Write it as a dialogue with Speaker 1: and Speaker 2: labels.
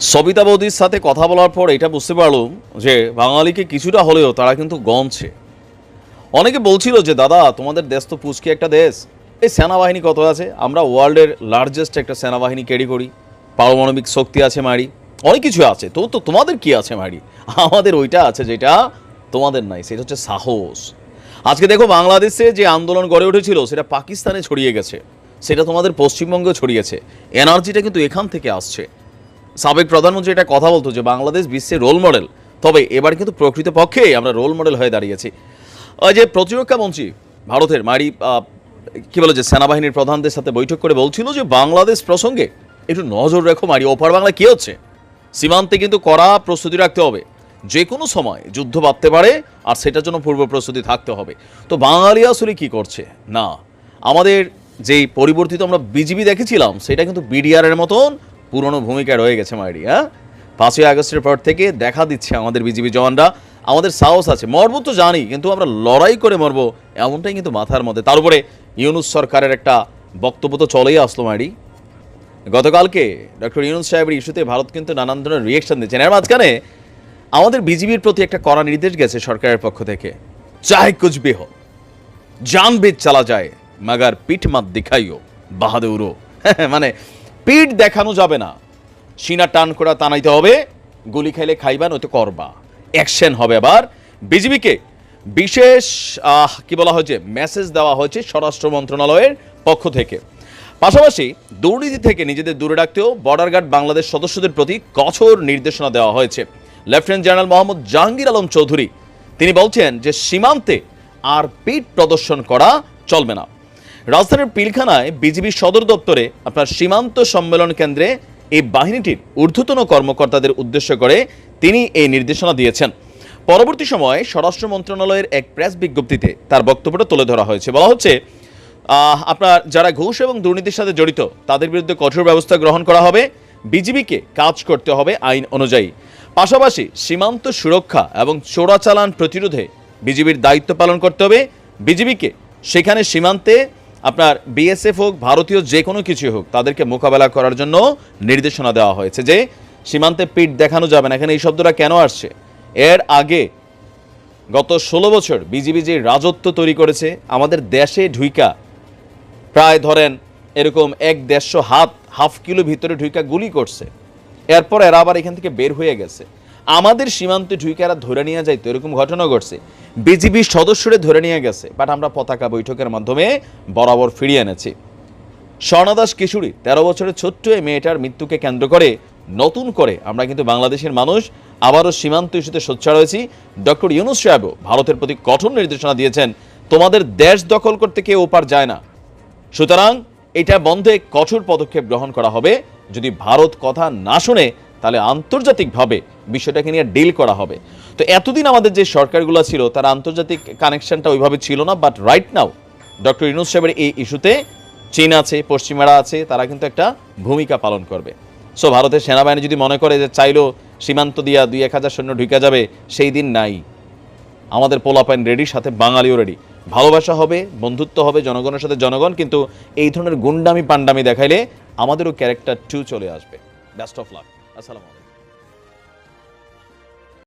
Speaker 1: সবিতা বৌদির সাথে কথা বলার পর এটা বুঝতে পারলাম যে বাঙালিকে কিছুটা হলেও তারা কিন্তু গমছে। অনেকে বলছিল যে, দাদা, তোমাদের দেশ তো পুচকি একটা দেশ। এই সেনাবাহিনী কত আছে? আমরা ওয়ার্ল্ডের লার্জেস্ট একটা সেনাবাহিনী ক্যারি করি। পারমাণবিক শক্তি আছে মারি। অনেক কিছু আছে। তো তো তোমাদের কি আছে মারি? আমাদের ওইটা আছে যেটা তোমাদের নাই, সেটা হচ্ছে সাহস। আজকে দেখো বাংলাদেশে যে আন্দোলন গড়ে উঠেছিল, সেটা পাকিস্তানে ছড়িয়ে গেছে। সেটা তোমাদের পশ্চিমবঙ্গে ছড়িয়েছে। এনার্জিটা কিন্তু এখান থেকে আসছে। সাবেক প্রধানমন্ত্রী এটা কথা বলতো যে বাংলাদেশ বিশ্বের রোল মডেল তবে এবার কিন্তু প্রকৃতপক্ষে আমরা রোল মডেল হয়ে দাঁড়িয়েছি। ওই যে প্রতিরক্ষা মন্ত্রী, ভারতের মারি কি বলে যে সেনাবাহিনীর প্রধানদের সাথে বৈঠক করে বলছিল যে বাংলাদেশ প্রসঙ্গে একটু নজর রেখো মারি, ওপার বাংলা কি হচ্ছে? সীমান্তে কিন্তু কড়া প্রস্তুতি রাখতে হবে। যে কোনো সময় যুদ্ধ বাঁধতে পারে আর সেটার জন্য পূর্ব প্রস্তুতি থাকতে হবে। তো বাঙালি আসলে কি করছে? না। আমাদের যেই পরিবর্তিত আমরা বিজিবি দেখেছিলাম, সেটা কিন্তু বিডিআর এর মতন পুরনো ভূমিকা রয়ে গেছে মাইরি হ্যাঁ? পাঁচই আগস্টের পর থেকে দেখা দিচ্ছে আমাদের বিজিবি জওয়ানরা। আমাদের সাহস আছে, মরবো তো জানি, কিন্তু আমরা লড়াই করে মরবো, এমনটাই কিন্তু মাথার মধ্যে। তার উপরে ইউনুস সরকারের একটা বক্তব্য তো চলেই আসলো মাইরি গতকালকে ডক্টর ইউনুস সাহেবের ইস্যুতে ভারত কিন্তু নানান ধরনের রিয়েকশন দিচ্ছেন এর মাঝখানে আমাদের বিজিবির প্রতি একটা কড়া নির্দেশ গেছে সরকারের পক্ষ থেকে। চাহে কুছ ভি হো, জান বেদ চালা যায়, মাগার পিঠ মাত দেখাইও বাহাদুরো মানে পিঠ দেখানো যাবে না। সিনা টান করা টানাইতে হবে, গুলি খাইলে খাইবা, নয়তো করবা। অ্যাকশন হবে আবার বিজিবিকে বিশেষ কি বলা হয়েছে মেসেজ দেওয়া হয়েছে স্বরাষ্ট্র মন্ত্রণালয়ের পক্ষ থেকে। পাশাপাশি দুর্নীতি থেকে নিজেদের দূরে রাখতেও বর্ডার গার্ড বাংলাদেশ সদস্যদের প্রতি কঠোর নির্দেশনা দেওয়া হয়েছে। লেফটেন্যান্ট জেনারেল মোহাম্মদ জাহাঙ্গীর আলম চৌধুরী, তিনি বলছেন যে সীমান্তে আর পিঠ প্রদর্শন করা চলবে না। রাজধানীর পিলখানায় বিজিবি সদর দপ্তরে আপনার সীমান্ত সম্মেলন কেন্দ্রে এই বাহিনীটির ঊর্ধ্বতন কর্মকর্তাদের উদ্দেশ্য করে তিনি এই নির্দেশনা দিয়েছেন। পরবর্তী সময়ে স্বরাষ্ট্র মন্ত্রণালয়ের এক প্রেস বিজ্ঞপ্তিতে তার বক্তব্যটা তুলে ধরা হয়েছে। বলা হচ্ছে আপনার যারা ঘুষ এবং দুর্নীতির সাথে জড়িত, তাদের বিরুদ্ধে কঠোর ব্যবস্থা গ্রহণ করা হবে। বিজিবিকে কাজ করতে হবে আইন অনুযায়ী। পাশাপাশি সীমান্ত সুরক্ষা এবং চোরাচালান প্রতিরোধে বিজিবির দায়িত্ব পালন করতে হবে। বিজিবিকে সেখানে সীমান্তে আপনার বিএসএফ হোক, ভারতীয় যে কোনো কিছু হোক, তাদেরকে মোকাবেলা করার জন্য নির্দেশনা দেওয়া হয়েছে যে, সীমান্তে পিঠ দেখানো যাবে না। এখানে এই শব্দটা কেন আসছে? এর আগে গত ষোলো বছর বিজিবি যে রাজত্ব তৈরি করেছে, আমাদের দেশে ঢুইকা প্রায় ধরেন এরকম এক দেড়শো হাত, হাফ কিলো ভিতরে ঢুইকা গুলি করছে। এরপর এরা আবার এখান থেকে বের হয়ে গেছে। আমাদের সীমান্তে ঢুইকা এরা ধরে নিয়ে যাইতো, এরকম ঘটনা ঘটছে। বিজিবির সদস্যরে ধরে নিয়ে গেছে বাট আমরা পতাকা বৈঠকের মাধ্যমে বরাবর ফিরিয়ে এনেছি। স্বর্ণদাস কিশোরী, তেরো বছরের ছোট্ট এই মেয়েটার মৃত্যুকে কেন্দ্র করে, নতুন করে আমরা কিন্তু বাংলাদেশের মানুষ আবারও সীমান্ত ইস্যুতে সোচ্চার হয়েছি। ডক্টর ইউনুস সাহেবও ভারতের প্রতি কঠোর নির্দেশনা দিয়েছেন, তোমাদের দেশ দখল করতে কেউ ওপার যায় না। সুতরাং এটা বন্ধে কঠোর পদক্ষেপ গ্রহণ করা হবে। যদি ভারত কথা না শুনে তাহলে আন্তর্জাতিকভাবে বিষয়টাকে নিয়ে ডিল করা হবে। তো এতদিন আমাদের যে সরকারগুলো ছিল, তার আন্তর্জাতিক কানেকশনটা ওইভাবে ছিল না but right now doctor Yunus সাহেবের এই ইস্যুতে চীন আছে, পশ্চিমারা আছে, তারা কিন্তু একটা ভূমিকা পালন করবে। সো ভারতের সেনাবাহিনী যদি মনে করে যে চাইলো সীমান্ত দিয়া দুই এক হাজার সৈন্য ঢুকে যাবে, সেই দিন নাই। আমাদের পোলাপাইন রেডির সাথে বাঙালিও রেডি ভালোবাসা হবে, বন্ধুত্ব হবে, জনগণের সাথে জনগণ, কিন্তু এই ধরনের গুন্ডামি পান্ডামি দেখাইলে আমাদেরও ক্যারেক্টার টু চলে আসবে। বেস্ট অফ লাক আসসালামু আলাইকুম